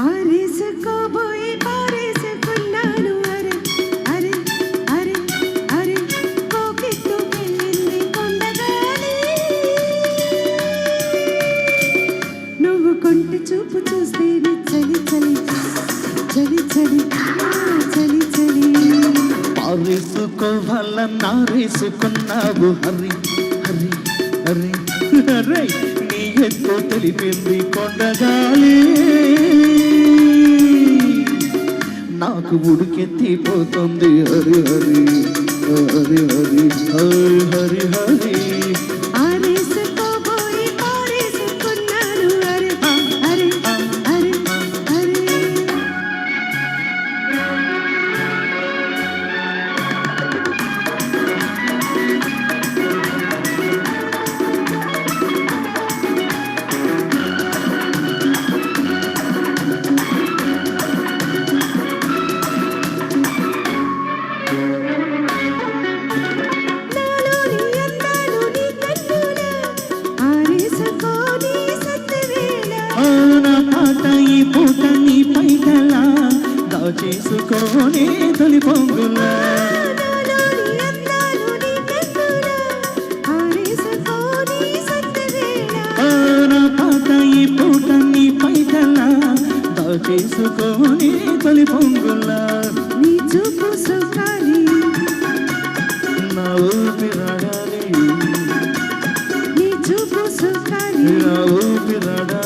ఆరేసుకోబోయి పారేసుకున్నాను అరే అరే అరే అరే కోకిట్టు వెళ్ళింది కొండగాలి. నువ్వు కొంటి చూపు చూస్తే చలి చలి. చలి చలి చలి చలి. పారేసుకోవాల నారేసుకున్నావు హరి హరి హరి. హరి నీ ఎంతో తెలిపింది కొండగా నాకు ఉడికెత్తిపోతుంది హరి హరి హరి హరి హరి హరి హరి సత్తువేళ నా పాట ఈ పూట నీ పైటలా దాచేసుకొని తొలి పొంగులా నీ చూపు సుఖాలి. నా ఊపిరాడాలి నీ చూపు సుఖాలి. నా ఊపిరాడాలి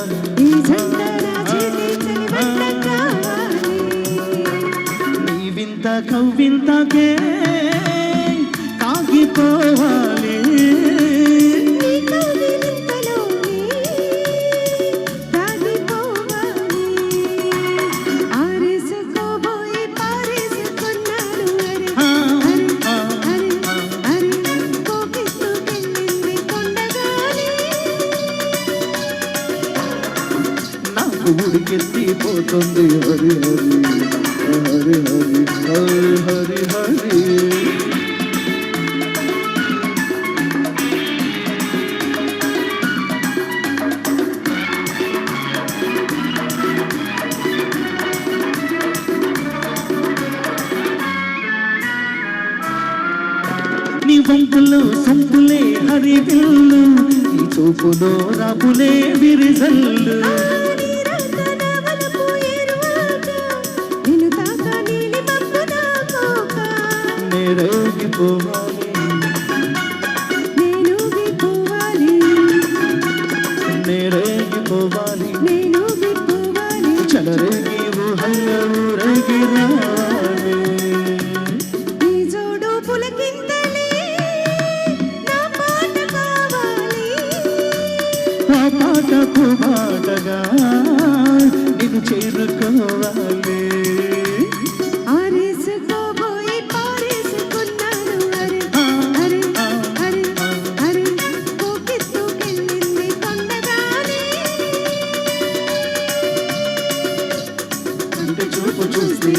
కొండగాలి నాకు ఉడికెత్తిపోతుంది హరి హరి గొంతులు సంపులే హరి పిల్లు ఈ చూపులో రాపులే బిరిసల్లు నేరేగిపోవా నా పాటకు మాటగా నిన్ను చేరుకోవాలి చూపు చూస్తే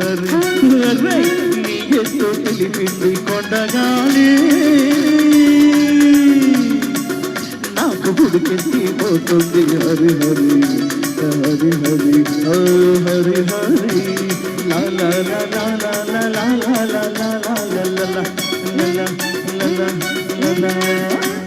అరే, అరే, నీ ఎంతో తెలిపింది కొండగాలి నాకు ఉడికెత్తిపోతుంది హరి హరి హరి హరి ఓ హరి హరి లా లా లా లా లా లా లా లా లా లా లా లా లా లా లా లా లా లా